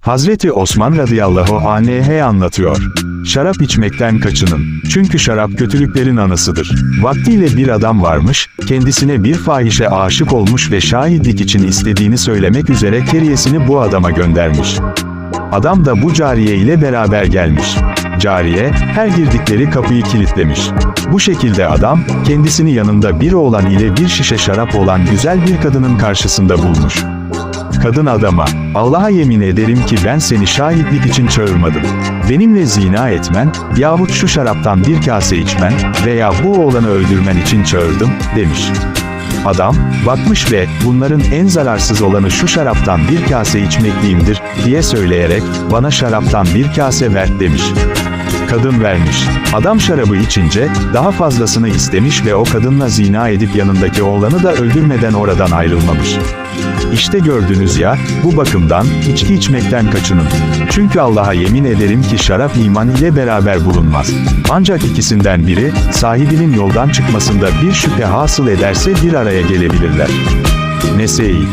Hazreti Osman radıyallahu anh anlatıyor. Şarap içmekten kaçının. Çünkü şarap kötülüklerin anasıdır. Vaktiyle bir adam varmış, kendisine bir fahişe aşık olmuş ve şahitlik için istediğini söylemek üzere keriyesini bu adama göndermiş. Adam da bu cariye ile beraber gelmiş. Cariye, her girdikleri kapıyı kilitlemiş. Bu şekilde adam, kendisini yanında bir oğlan ile bir şişe şarap olan güzel bir kadının karşısında bulmuş. Kadın adama, Allah'a yemin ederim ki ben seni şahitlik için çağırmadım. Benimle zina etmen, yahut şu şaraptan bir kase içmen veya bu oğlanı öldürmen için çağırdım, demiş. Adam, bakmış ve bunların en zararsız olanı şu şaraptan bir kase içmekliyimdir, diye söyleyerek, bana şaraptan bir kase ver, demiş. Kadın vermiş. Adam şarabı içince, daha fazlasını istemiş ve o kadınla zina edip yanındaki oğlanı da öldürmeden oradan ayrılmamış. İşte gördünüz ya, bu bakımdan, içki içmekten kaçının. Çünkü Allah'a yemin ederim ki şarap iman ile beraber bulunmaz. Ancak ikisinden biri, sahibinin yoldan çıkmasında bir şüphe hasıl ederse bir araya gelebilirler. Nese'yi